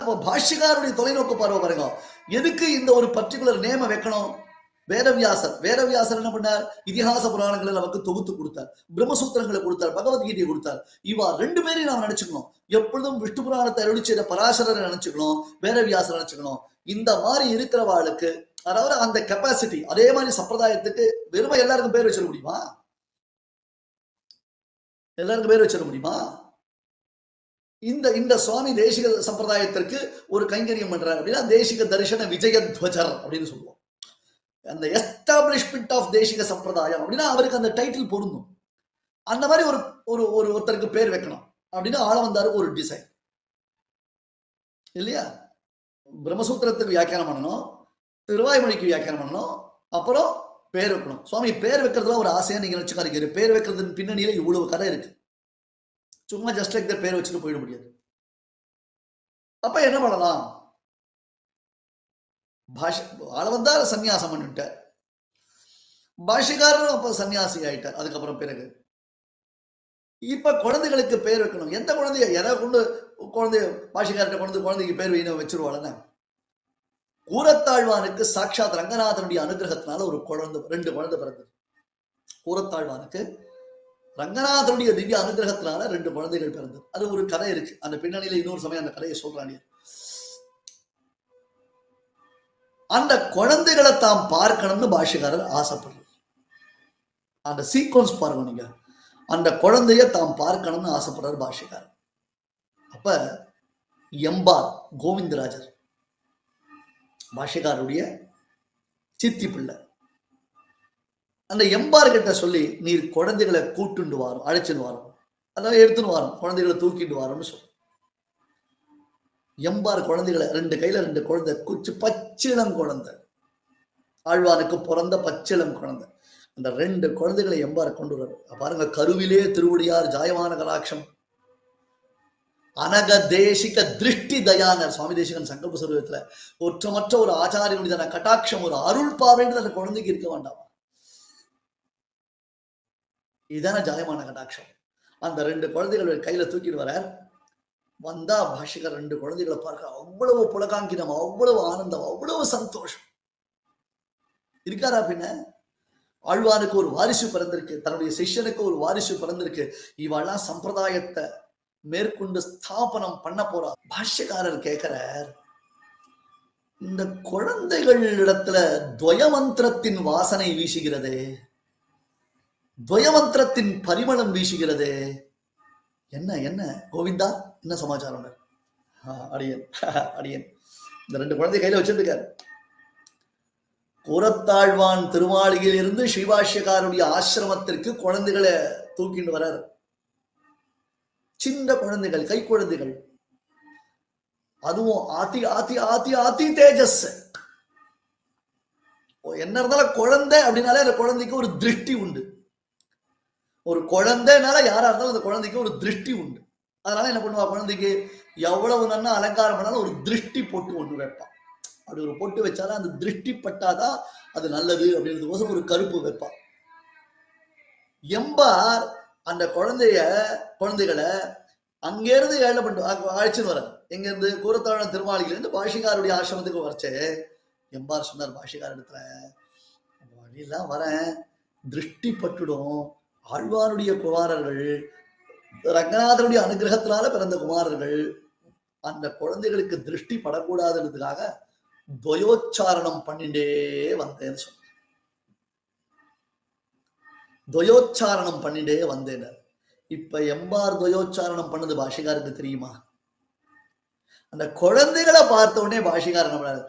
அப்போ பாஷ்யக்காருடைய தொலைநோக்கு பார்வை பாருங்க. எதுக்கு இந்த ஒரு பர்டிகுலர் நேம வைக்கணும்? வேதவியாசர். வேதவியாசர் என்ன பண்ணார்? இதிகாச புராணங்களை நமக்கு தொகுத்து கொடுத்தார். பிரம்மசூத்திரங்களை கொடுத்தார். பகவத்கீதையை கொடுத்தார். இவா ரெண்டு பேரையும் நாம் நினைச்சுக்கணும். எப்பொழுதும் விஷ்ணு புராணத்தை அருளி செய்த பராசரரை நினைச்சுக்கணும். வேதவியாசர் நினைச்சுக்கணும். இந்த மாதிரி இருக்கிறவாளுக்கு அதாவது அந்த கெப்பாசிட்டி அதே மாதிரி சம்பிரதாயத்துக்கு வெறுமை எல்லாருக்கும் பேர் வச்சிட முடியுமா? எல்லாருக்கும் பேர் வச்சிட முடியுமா? இந்த இந்த சுவாமி தேசிக சம்பிரதாயத்திற்கு ஒரு கைங்கரியம் பண்றாரு அப்படின்னா தேசிக தரிசன விஜயத்வஜர் அப்படின்னு சொல்லுவோம். அந்த எஸ்டாப்ளிஷ்மெண்ட் ஆஃப் தேசிக சம்பிரதாயம் அப்படின்னா அவருக்கு அந்த டைட்டில் பொருந்தும். அந்த மாதிரி ஒரு ஒரு ஒரு ஒருத்தருக்கு பேர் வைக்கணும் அப்படின்னு ஆள வந்தாரு ஒரு டிசைன் இல்லையா? பிரம்மசூத்திரத்துக்கு வியாக்கியானம் பண்ணணும் திருவாய்மொழிக்கு வியாக்கியானம் பண்ணணும் அப்புறம் பேர் வைக்கணும். சுவாமி பேர் வைக்கிறதுல ஒரு ஆசையா நீங்க நினைச்சுக்காரு பேர் வைக்கிறதுன்னு பின்னணியில இவ்வளவு கதை இருக்கு. சும்மா ஜஸ்ட் லைக் பேர் வச்சுட்டு போயிட முடியாது. அப்ப என்ன பண்ணலாம்? பாஷ ஆள வந்தா சன்னியாசம் பண்ணிட்டார். பாஷிகாரரும் அப்ப சன்னியாசி ஆயிட்டார். அதுக்கப்புறம் பிறகு. இப்ப குழந்தைகளுக்கு பேர் வைக்கணும். எந்த குழந்தைய எதை கொண்டு குழந்தைய பாஷிகார்ட்ட கொண்டு குழந்தைக்கு பேர் வைக்கணும் வச்சிருவாளன்னு கூரத்தாழ்வானுக்கு சாட்சாத் ரங்கநாதனுடைய அனுகிரகத்தினால ஒரு குழந்தை ரெண்டு குழந்தை பிறந்தது. கூரத்தாழ்வானுக்கு ரங்கநாதனுடைய திவ்ய அனுகிரகத்தினால ரெண்டு குழந்தைகள் பிறந்தது. அது ஒரு கதை இருக்கு. அந்த பின்னணியில இன்னொரு சமயம் அந்த கதையை சொல்றாங்க அந்த குழந்தைகளை தாம் பார்க்கணும்னு பாஷகாரர் ஆசைப்படுறார். அந்த சீக்வன்ஸ் பாருங்க நீங்க. அந்த குழந்தைய தாம் பார்க்கணும்னு ஆசைப்படுறாரு பாஷிகாரர் அப்ப எம்பார் கோவிந்தராஜர் பாஷிகாருடைய சித்தி பிள்ளை. அந்த எம்பார்கிட்ட சொல்லி நீர் குழந்தைகளை கூட்டுண்டு வாரம் அழைச்சிட்டு வாரம். அதாவது எடுத்துன்னு வாரும். குழந்தைகளை தூக்கிட்டு வாரம்னு சொல்லு. எம்பார் குழந்தைகளை ரெண்டு கையில ரெண்டு குழந்தை குச்சி பச்சிளம் குழந்தை. ஆழ்வானுக்கு பிறந்த பச்சிளம் குழந்தை. அந்த ரெண்டு குழந்தைகளை எம்பார் கொண்டு வர்றாரு. பாருங்க கருவிலே திருவுடையார் ஜாயமான கலாட்சம் அனக தேசிக திருஷ்டி தயானர். சுவாமி தேசிகன் சங்கல்ப சுரூபத்துல ஒற்றமற்ற ஒரு ஆச்சாரியனுடைய கட்டாட்சம் ஒரு அருள் பார்வைன்றது அந்த குழந்தைக்கு இருக்க வேண்டாமா? இதுதான ஜாயமான கடாட்சம்? அந்த ரெண்டு குழந்தைகள் கையில தூக்கிட்டு வர வந்தா பாஷிகர் ரெண்டு குழந்தைகளை பார்க்க அவ்வளவு புலகாங்கினம் அவ்வளவு ஆனந்தம் அவ்வளவு சந்தோஷம். இருக்காரா பின்ன? ஆழ்வாருக்கு ஒரு வாரிசு பிறந்திருக்கு தன்னுடைய சிஷ்யனுக்கு ஒரு வாரிசு பிறந்திருக்கு. இவெல்லாம் சம்பிரதாயத்தை மேற்கொண்டு ஸ்தாபனம் பண்ண போறா. பாஷ்யக்காரர் கேட்கிறார் இந்த குழந்தைகள் இடத்துல துவயமந்திரத்தின் வாசனை வீசுகிறதே துவயமந்திரத்தின் பரிமளம் வீசுகிறதே. என்ன என்ன? கோவிந்தா என்ன சமாச்சாரம்? அடியன். அடியன். இந்த ரெண்டு குழந்தை கையில வச்சிருக்காரு கூரத்தாழ்வான் திருமாளிகையில் இருந்து ஸ்ரீபாஷ்யக்காருடைய ஆசிரமத்திற்கு குழந்தைகளை தூக்கிட்டு வர்றாரு சின்ன குழந்தைகள் கை குழந்தைகள். அதுவும் ஆத்தி ஆத்தி ஆத்தி ஆத்தி தேஜஸ். என்ன இருந்தாலும் குழந்தை அப்படின்னாலே அந்த குழந்தைக்கு ஒரு திருஷ்டி உண்டு. ஒரு குழந்தைனால யாரா இருந்தாலும் அந்த குழந்தைக்கு ஒரு திருஷ்டி உண்டு. அதனால என்ன பண்ணுவா? குழந்தைக்கு எவ்வளவு நன்னா அலங்காரம் பண்ணாலும் ஒரு திருஷ்டி போட்டு ஒன்று வைப்பான் அப்படி ஒரு பொட்டு வச்சாலும் அந்த திருஷ்டி பட்டாதான் அது நல்லது அப்படின்றதுக்கோசம் ஒரு கருப்பு வைப்பான் எம்பார் அந்த குழந்தைய குழந்தைகளை அங்கேருந்து ஏழை பண்ணு அழைச்சின்னு வர எங்க இருந்து கூரத்தாழ திருமாளிகையில இருந்து பாஷிகாருடைய ஆசிரமத்துக்கு வரச்சே எம்பார் சொன்னார் பாஷிகார் இடத்துல வழியெல்லாம் வரேன். திருஷ்டி பட்டுடும். ஆழ்வாருடைய குமாரர்கள் ரங்கநாதனுடைய அனுகிரகத்தினால பிறந்த குமாரர்கள் அந்த குழந்தைகளுக்கு திருஷ்டி படக்கூடாதுன்றதுக்காக துவயோச்சாரணம் பண்ணிட்டே வந்தேன்னு சொன்ன துவயோச்சாரணம் பண்ணிட்டே வந்தேன் இப்ப எம்பார் துவயோச்சாரணம் பண்ணது பாஷிகாருக்கு தெரியுமா? அந்த குழந்தைகளை பார்த்த உடனே பாஷிகாரன் பண்ணாரு?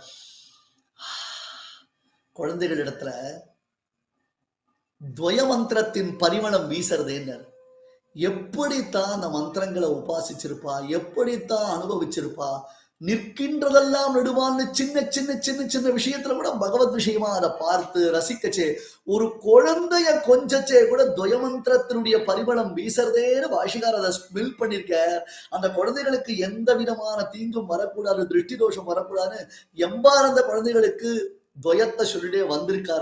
குழந்தைகள் இடத்துல துவயமந்திரத்தின் பரிமளம் வீசுறதேன்னர் எப்படித்தான் அந்த மந்திரங்களை உபாசிச்சிருப்பா எப்படித்தான் அனுபவிச்சிருப்பா நிற்கின்றதெல்லாம் நடுவான்னு சின்ன சின்ன சின்ன சின்ன விஷயத்துல கூட பகவத் விஷயமா அதை பார்த்து ரசிக்கச்சே ஒரு குழந்தைய கொஞ்சச்சே கூட துவயமந்திரத்தினுடைய பரிமளம் வீசுறதேன்னு பாஷிகார் அதை ஸ்மெல் பண்ணிருக்க அந்த குழந்தைகளுக்கு எந்த விதமான தீங்கும் வரக்கூடாது திருஷ்டி தோஷம் வரக்கூடாதுன்னு எம்பார் அந்த குழந்தைகளுக்கு துவயத்தை சொல்லிட்டே வந்திருக்காரு.